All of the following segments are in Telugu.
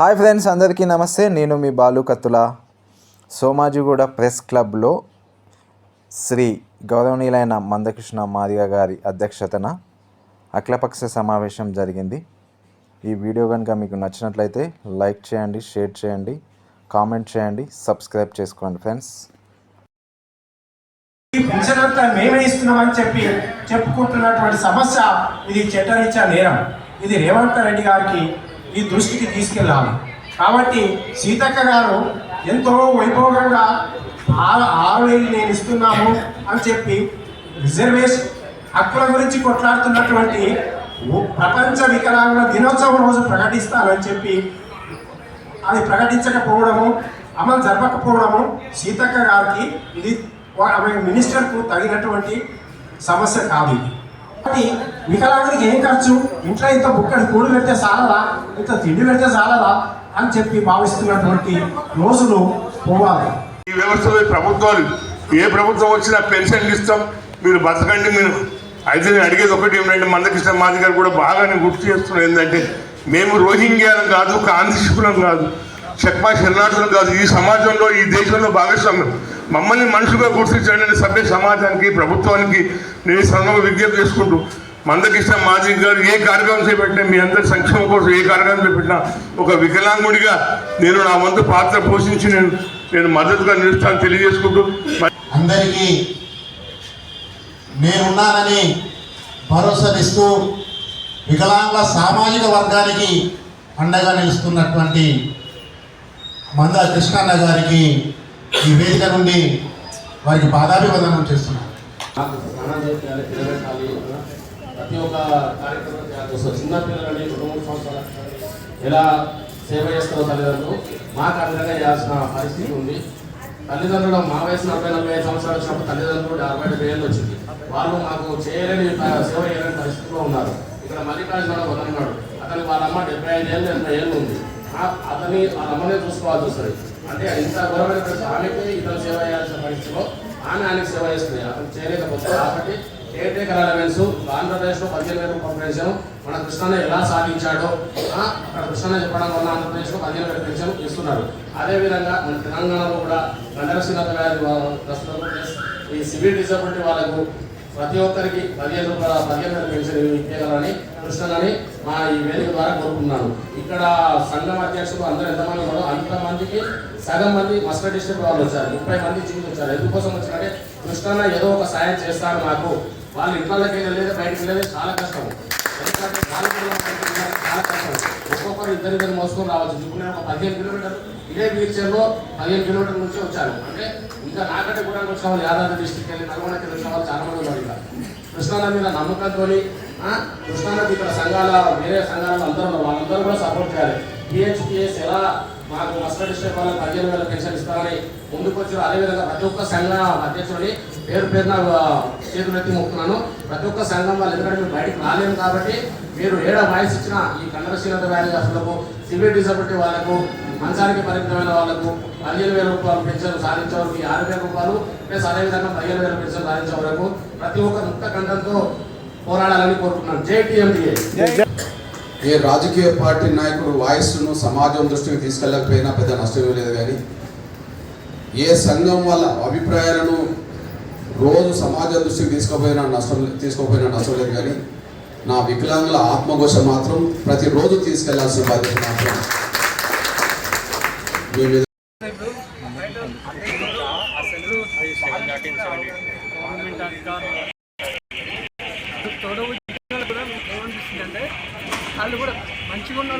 హాయ్ ఫ్రెండ్స్ అందరికీ నమస్తే. నేను మీ బాలు కత్తుల. సోమాజిగూడ ప్రెస్ క్లబ్లో శ్రీ గౌరవనీయులైన మందకృష్ణ మాదిగ గారి అధ్యక్షతన అఖిలపక్ష సమావేశం జరిగింది. ఈ వీడియో కనుక మీకు నచ్చినట్లయితే లైక్ చేయండి షేర్ చేయండి కామెంట్ చేయండి సబ్స్క్రైబ్ చేసుకోండి ఫ్రెండ్స్. ఈ పెన్షన్ అంతా మేమే ఇస్తున్నామని చెప్పి చెప్పుకుంటున్నటువంటి సమస్య ఇది చట్టరీత్యా నేరం. ఇది రేవంత్ రెడ్డి గారికి ఈ దృష్టికి తీసుకెళ్ళాలి. కాబట్టి సీతక్క గారు ఎంతో వైభవంగా ఆరు ఆరు వేలు నేను ఇస్తున్నాము అని చెప్పి రిజర్వేషన్ హక్కుల గురించి కొట్లాడుతున్నటువంటి ప్రపంచ వికలాంగుల దినోత్సవం రోజు ప్రకటిస్తానని చెప్పి అది ప్రకటించకపోవడము అమలు జరపకపోవడము సీతక్క గారికి ఇది ఆమె మినిస్టర్కు తగినటువంటి సమస్య కాదు ఇది. అది వికలాంగుడికి ఏం ఖర్చు? ఇంట్లో ఇంత బుక్కడి కూడు పెడితే చాలదా? ఇంత తిండి పెడితే చాలదా? అని చెప్పి భావిస్తున్నటువంటి రోజులు పోవాలి. ఈ వ్యవస్థలో ప్రభుత్వాలు ఏ ప్రభుత్వం వచ్చినా పెన్షన్లు ఇస్తాం మీరు బతకండి మీరు. అయితే నేను అడిగేది ఒకటి ఏమిటంటే మందకృష్ణ మాది గారు కూడా బాగా నేను గుర్తు చేస్తున్నాను ఏంటంటే మేము రోహింగ్యాలం కాదు కాంతిశుకులం కాదు. చెక్మా శరణార్థులు కాదు. ఈ సమాజంలో ఈ దేశంలో భాగస్వామ్యం మమ్మల్ని మనుషులుగా గుర్తించండి సభ్య సమాజానికి ప్రభుత్వానికి నేను ఈ విజ్ఞప్తి చేసుకుంటూ మందకృష్ణ మాజీ గారు ఏ కార్యక్రమం చేపట్టినా మీ అందరి సంక్షేమం కోసం ఏ కార్యక్రమం చేపట్టినా ఒక వికలాంగుడిగా నేను నా వంతు పాత్ర పోషించి నేను నేను మద్దతుగా నిలుస్తాను తెలియజేసుకుంటూ అందరికీ నేనున్నానని భరోసానిస్తూ వికలాంగుల సామాజిక వర్గానికి అండగా నిలుస్తున్నటువంటి మందా కృష్ణన్న గారికి ఈ వేదిక నుండి వారికి పాదాభివందనం చేస్తున్నాను. నాకు ప్రతి ఒక్క కార్యక్రమం చేయాల్సి వస్తుంది చిన్న పిల్లలని సంవత్సరాల ఎలా సేవ చేస్తారో తల్లిదండ్రులు మాకు ఆ చేయాల్సిన పరిస్థితి ఉంది. తల్లిదండ్రులు మా వయసు నలభై నలభై ఐదు సంవత్సరాలు వచ్చినప్పుడు తల్లిదండ్రులు అరవై డెబ్బై ఏళ్ళు వచ్చింది. వాళ్ళు మాకు చేయలేని సేవ చేయలేని పరిస్థితిలో ఉన్నారు. ఇక్కడ మల్లికార్జున ఉన్నాడు. అతనికి వాళ్ళ అమ్మ డెబ్బై ఐదు ఏళ్ళు ఎనభై ఏళ్ళు ఉంది. అతని అమ్మనే చూసుకోవాల్సి వస్తుంది అంటే ఇంత ఘోరమైన పరిస్థితి ఆమెకి ఇతను సేవ చేయాల్సిన పరిస్థితిలో ఆమె ఆయనకు సేవ చేస్తుంది. అతను చేయలేకపోతే కాబట్టి కేర్ టేకర్ అలవెన్స్ ఆంధ్రప్రదేశ్లో పదిహేను వేల రూపాయల పెన్షన్ మన కృష్ణన్న ఎలా సాధించాడో అక్కడ కృష్ణన్న చెప్పడం వల్ల ఆంధ్రప్రదేశ్లో పదిహేను వేల పెన్షన్ ఇస్తున్నారు. అదేవిధంగా మన తెలంగాణలో కూడా గండరసీనత వ్యాధి ప్రస్తుతం ఈ సివిల్ డిసబిలిటీ వాళ్ళకు ప్రతి ఒక్కరికి పదిహేను రూపాయల పదిహేను పెన్షన్ ఇవ్వగలని కృష్ణనని మా ఈ వేదిక ద్వారా కోరుకున్నాను ఇక్కడ సంఘం అధ్యక్షులు అందరూ ఎంతమంది ఉన్నారో అంతమందికి సగం మంది మస్కర్ డిస్ట్రిక్ట్ వాళ్ళు వచ్చారు ముప్పై మంది జీవితం వచ్చారు. ఎందుకోసం వచ్చినంటే కృష్ణన్న ఏదో ఒక సాయం చేస్తారు మాకు. వాళ్ళు ఇంట్లోకి వెళ్ళలేదు బయటకు వెళ్ళలేదు చాలా కష్టం. చాలా కష్టం. ఒక్కొక్కరు ఇద్దరు ఇద్దరు మోసుకొని రావచ్చు. ఇప్పుడు నేను ఒక పదిహేను కిలోమీటర్లు ఇదే వీల్ చైర్లో పదిహేను కిలోమీటర్ల నుంచి వచ్చాను. అంటే ఇంకా నాకంటే కూడా వచ్చిన వాళ్ళు యాదాద్రి డిస్టిక్ వెళ్ళి నల్గొండకి వచ్చిన వాళ్ళు చాలా మంది ఉన్నారు ఇక్కడ కృష్ణానది మీద నమ్మకంతో కృష్ణానది ఇక్కడ సంఘాల వేరే సంఘాల అందరూ ఉన్నారు. వాళ్ళందరూ కూడా సపోర్ట్ చేయాలి. పిహెచ్పిఎస్ ఎలా మాకు మస్టర్ డిస్ట్రిక్ట్ వాళ్ళకి పదిహేను వేల పెన్షన్ ఇస్తామని ముందుకు వచ్చి అదేవిధంగా ప్రతి ఒక్క సంఘ అధ్యక్షుడిని పేరు పేరున చేతులెత్తి మొక్కున్నాను ప్రతి ఒక్క సంఘం వాళ్ళు ఎందుకంటే మీరు బయటకు రాలేము కాబట్టి మీరు ఏడా వాయిస్ ఇచ్చిన ఈ కండరశీలత వ్యాధి అసలకు సివిల్ డిసబిలిటీ వాళ్ళకు మంచానికి పరిమితమైన వాళ్ళకు పదిహేను వేల రూపాయలు పెన్షన్ సాధించే వరకు ఆరు వేల రూపాయలు ప్లస్ అదేవిధంగా పదిహేను వేల పెన్షన్ సాధించే వరకు ప్రతి ఒక్క ముక్త కంఠంతో పోరాడాలని కోరుకుంటున్నాను. జేటీఎండిఏ ఏ రాజకీయ పార్టీ నాయకుడు వాయిస్ను సమాజం దృష్టికి తీసుకెళ్ళకపోయినా పెద్ద నష్టమే లేదు కానీ ఏ సంఘం వాళ్ళ అభిప్రాయాలను రోజు సమాజ దృష్టికి తీసుకుపోయినా నష్టం తీసుకోపోయినా నష్టం లేదు కానీ నా వికలాంగుల ఆత్మఘోష మాత్రం ప్రతిరోజు తీసుకెళ్ళాల్సిన బాధ్యత మాత్రం మీ మీద తోడవు కూడా ఏమనిపిస్తుందంటే వాళ్ళు కూడా మంచిగా ఉన్న వాళ్ళకి కూడా ఇది మా పిల్లల్ని చూసి వాళ్ళకి కూడా కొంత ఎంతో ఎంతో పట్టుబడుతున్నాడు అమ్మాయిల నిజాలన్నా మంచిగా ఉన్న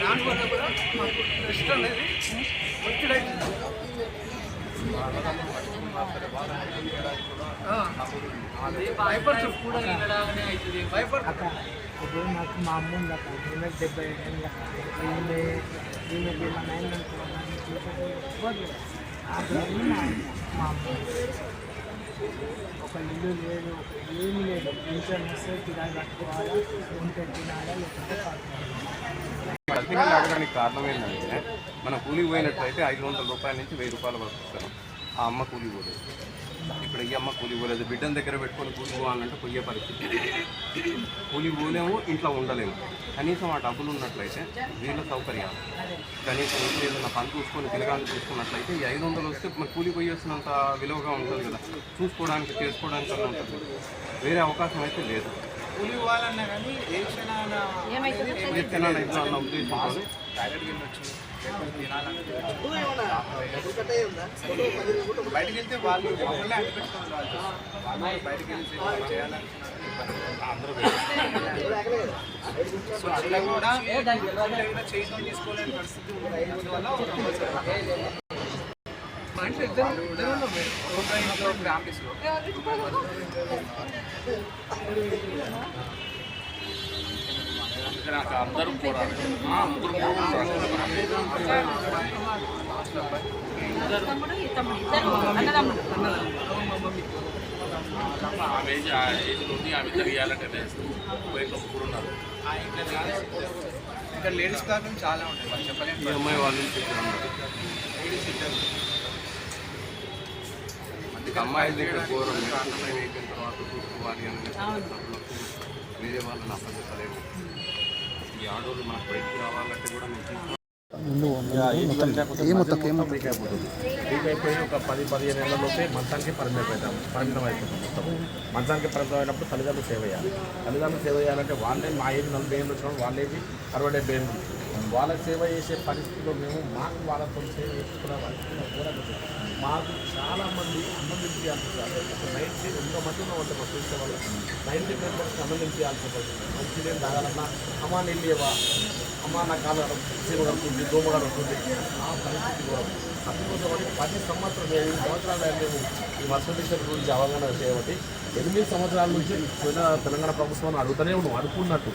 దానివల్ల కూడా మాకు రెస్ట్ అనేది ఒత్తిడైతుంది కూడా ఇప్పుడు నాకు మా అమ్మ ఉంది అక్కడ ఈమె డెబ్బై ఐదు ఏళ్ళ ఈమె మా నాయన మా ఒక ఇల్లు లేదు ఏమి లేదు ఇంట్లో వస్తే కిరాయి కట్టుకోవాలా ఉంటే తినాలా లేకపోతే కట్టుకోవాలి అడగడానికి కారణం ఏంటంటే మనం కూలికి పోయినట్లయితే ఐదు వందల రూపాయల నుంచి వెయ్యి రూపాయల వరకు ఇస్తాం. ఆ అమ్మ కూలి పోలేదు. ఇప్పుడు ఈ అమ్మ కూలి పోలేదు బిడ్డను దగ్గర పెట్టుకొని కూలి పోవాలంటే పోయే పరిస్థితి కూలి పోలేము ఇంట్లో ఉండలేము. కనీసం ఆ డబ్బులు ఉన్నట్లయితే వీళ్ళ సౌకర్యాలు. కనీసం ఏదైనా పని చూసుకొని పిల్లగాన్ని చూసుకున్నట్లయితే ఈ ఐదు వందలు వస్తే మరి కూలి పోయి వస్తున్నంత విలువగా ఉంటుంది కదా. చూసుకోవడానికి చేసుకోవడానికి అలా ఉంటుంది. వేరే అవకాశం అయితే లేదు. కూలి పోవాలన్నా కానీ ఏ ఇట్లా అన్న ఉద్దేశంతో డైరెక్ట్ బయటకు వెళ్తే వాళ్ళు మమ్మల్ని అనిపిస్తుంది పెట్టుకోవాలి వాళ్ళు బయటకు వెళ్ళి సో అట్లా కూడా చేయడం తీసుకోలేని పరిస్థితి ఉంది అందువల్ల ఒక ఫ్యామిలీస్లో అందరూ పోరాడు ఆమె ఏజ్ ఆ ఏజ్ నుండి ఆమె తెలియాలంటే పోయి ముగ్గురు ఉన్నారు. ఇంకా లేడీస్ కాకుండా చాలా ఉంటాయి వాళ్ళు ఈ అమ్మాయి వాళ్ళ ఇక్కడ లేడీస్ ఇద్దరు. అందుకే అమ్మాయిల దగ్గర ఘోరం అయిపోయిన తర్వాత చూసుకోవాలి అని వేరే వాళ్ళని అప్పచెప్పలేము ఈ ఆడోళ్ళు మనకు బయటికి రావాలంటే కూడా మేము తీసుకు వీక్ అయిపోతుంది వీక్ అయిపోయి ఒక పది పదిహేను ఏళ్ళలోపే మంచానికి పరిమితం అవుతాం పరిమితం అయిపోతాం మొత్తం. మంచానికి పరిమితం అయినప్పుడు తల్లిదండ్రులు సేవ చేయాలి. తల్లిదండ్రులు సేవ చేయాలంటే వాళ్ళే మా ఏజ్ నలభై ఏళ్ళు వచ్చినప్పుడు వాళ్ళ ఏజ్ అరవై డెబ్బై ఏళ్ళు వాళ్ళ సేవ చేసే పరిస్థితిలో మేము మాకు వాళ్ళతో సేవ చేసుకునే పరిస్థితిలో కూడా మాకు చాలామంది అన్నం చేయాల్సి వస్తుంది నైన్టీ ఎంతో మంది ఉంటాం మా చూసే వాళ్ళు నైన్టీ మెంబర్స్కి అన్నం చేయాల్సి ఉంటుంది మంచి నేను తాగాలన్నా అమ్మ నీళ్ళు ఇవ్వవా అమ్మ నా కాలు సీమ కడుతుంది దోమ కడుతుంది ఆ పరిస్థితి కూడా అందుకోసం పది సంవత్సరాలు ఎనిమిది సంవత్సరాలు మేము ఈ వర్షం గురించి అవగాహన చేయబట్టి ఎనిమిది సంవత్సరాల నుంచి తెలంగాణ ప్రభుత్వాన్ని అడుగుతూనే ఉన్నాం అనుకున్నట్టు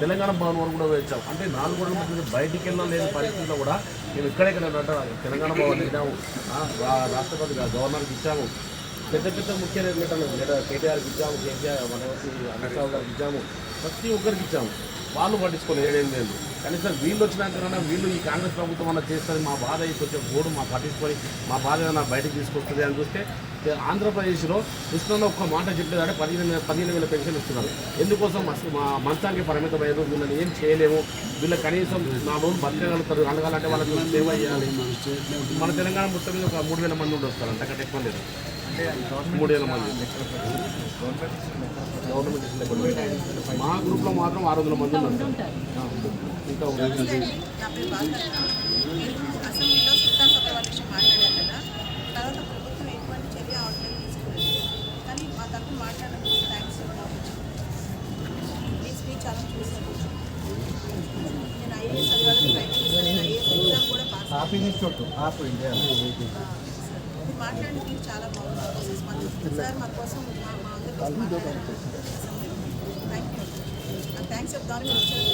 తెలంగాణ భవన్ వరకు కూడా వచ్చాం అంటే నాలుగు రోజుల బయటికి వెళ్ళలేని పరిస్థితుల్లో కూడా మేము ఇక్కడే అంటే తెలంగాణ భవన్ వెళ్ళాము. రాష్ట్రపతి గవర్నర్కి ఇచ్చాము. పెద్ద పెద్ద ముఖ్య నేతలు లేదా కేటీఆర్కి ఇచ్చాము కేసీఆర్ మన అమిత్ షా గారికి ఇచ్చాము. ప్రతి ఒక్కరికి ఇచ్చాము. వాళ్ళు పట్టించుకొని ఏడేం లేదు. కనీసం వీళ్ళు వచ్చినాకన్నా వీళ్ళు ఈ కాంగ్రెస్ ప్రభుత్వం అన్న చేస్తుంది మా బాధ వచ్చే కొంచెం గోడు మా పట్టించుకొని మా బాధ ఏమైనా బయటకు తీసుకొస్తుంది అని చూస్తే ఆంధ్రప్రదేశ్లో కృష్ణలో ఒక్క మాట చెప్పేదంటే పదిహేను పదిహేను వేల పెన్షన్ ఇస్తున్నారు. ఎందుకోసం మంచానికి పరిమితమయ్యారు వీళ్ళని ఏం చేయలేము? వీళ్ళకి కనీసం నా రోజులు బతకగలుగుతారు అనగాలంటే వాళ్ళకి సేవ చేయాలి. మన తెలంగాణ మొత్తం మీద ఒక మూడు వేల మంది ఉండి వస్తారు అంతకంటే ఎక్కువ లేదు. మూడు వేల మంది. గవర్నమెంట్. మా గ్రూప్లో మాత్రం ఆరు వందల మంది ఉన్నారు. ఇంకా తీరు చాలా బాగుంది. సార్ మా కోసం మా మా అందరి కోసం మాట్లాడారు థ్యాంక్ యూ. నాకు థ్యాంక్స్ చెప్తాను మీరు వచ్చారు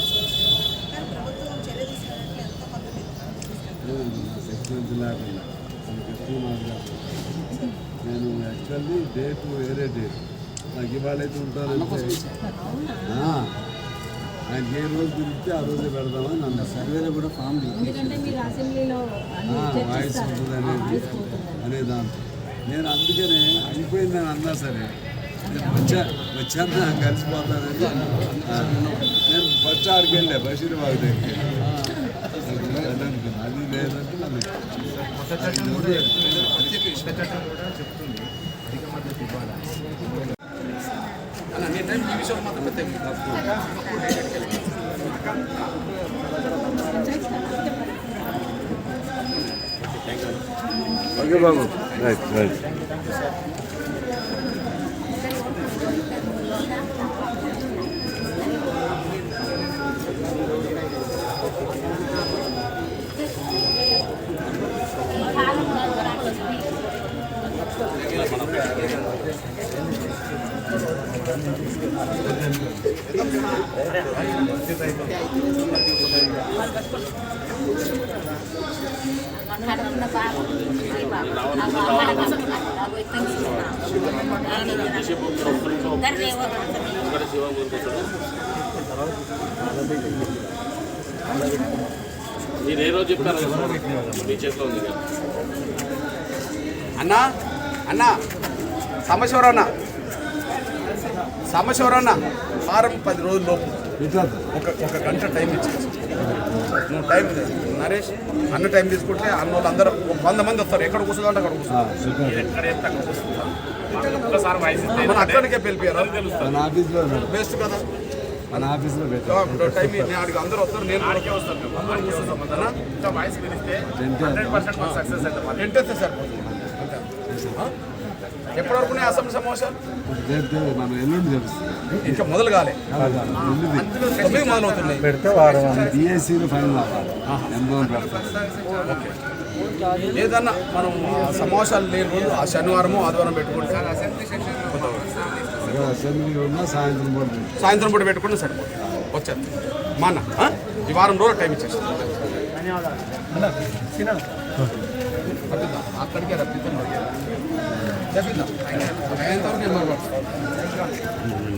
కానీ ప్రభుత్వం చర్య తీసుకున్నట్లు ఎంతో కొంత నేను యాక్చువల్లీ డేట్ వేరే డేట్. నాకు ఇవాళ అయితే ఉంటానంటే ఆ, ఆయన ఏ రోజు పిలిస్తే ఆ రోజే పెడదామని సర్వేలో కూడా ఫామ్ వాయిస్ అనేది అనే దాంతో. నేను అందుకనే అయిపోయిందని అన్నా సరే నేను వచ్చా వచ్చాను నాకు కలిసిపోతానని నేను బస్ స్టాండ్కి వెళ్ళా బషీర్బాగ్ దగ్గరికి. అది లేదంటే కొత్త చట్టం కూడా చెప్తుంది కొత్త చట్టం Okay, Babu. Right, right. కడుపున బాబు మీరు ఏ రోజు చెప్తారు మీ చేతిలో ఉంది అన్నా అన్నా సమశివరన్న సమశివరన్న వారం పది రోజుల లోపు ఒక ఒక గంట టైం ఇచ్చేసి నువ్వు టైం నరేష్ అన్న టైం తీసుకుంటే అన్న వాళ్ళు అందరూ వంద మంది వస్తారు. ఎక్కడ కూర్చుందంటే అక్కడ కూర్చుంటారు అక్కడికే పిలిపారు బెస్ట్ కదా. మన ఆఫీస్లో పెట్టాం. ఇప్పుడు టైం నేను అందరూ వస్తారు నేను కూడా వస్తాను అందరూ కూర్చుంటాం. అంతేనా? టెంట్ వేస్తే సరిపోతుంది. ఆ? ఎప్పటి వరకు అసెంబ్లీ సమావేశాలు ఇంకా మొదలు కాలే. మొదలవుతున్నాయి. ఏదన్నా మనం ఆ సమావేశాలు లేని రోజు ఆ శనివారము ఆదివారం పెట్టుకుంటే సాయంత్రం పూట సాయంత్రం పూట పెట్టుకుంటే సరిపోతుంది. వచ్చేది. మా అన్న? ఈ వారం రోజులు టైం ఇచ్చేసి అక్కడికే రప్పిద్దాం రప్పిద్దాం ఎంతవరకు నేను మాట్లాడతాను